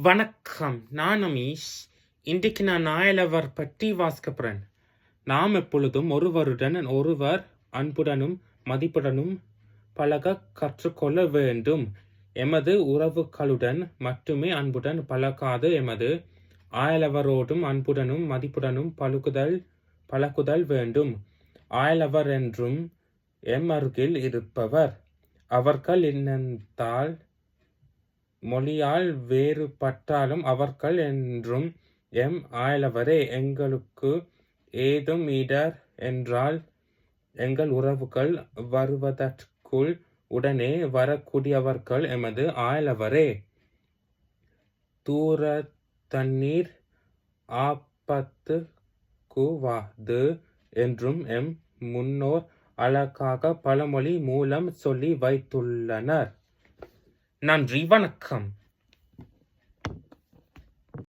வணக்கம். நான் அமீஷ் இன்றைக்கு நான் நாயலவர் பற்றி வாசிக்கப்படுறேன் நாம் எப்பொழுதும் ஒருவருடன் ஒருவர் அன்புடனும் மதிப்புடனும் பழக கற்றுக்கொள்ள வேண்டும். எமது உறவுகளுடன் மட்டுமே அன்புடன் பழகாது எமது ஆயலவரோடும் அன்புடனும் மதிப்புடனும் பழகுதல் பழகுதல் வேண்டும். ஆயலவர் என்றும் எம் அருகில் இருப்பவர். அவர்கள் என்னென்றால் மொழியால் வேறுபட்டாலும் அவர்கள் என்றும் எம் ஆயலவரே எங்களுக்கு ஏதும் இடர் என்றால் எங்கள் உறவுகள் வருவதற்குள் உடனே வரக்கூடியவர்கள் எமது ஆயலவரே. தூர தண்ணீர் ஆபத்துக்குவாது என்றும் எம் முன்னோர் அழகாக பழமொழி மூலம் சொல்லி வைத்துள்ளனர். நன்றி வணக்கம்.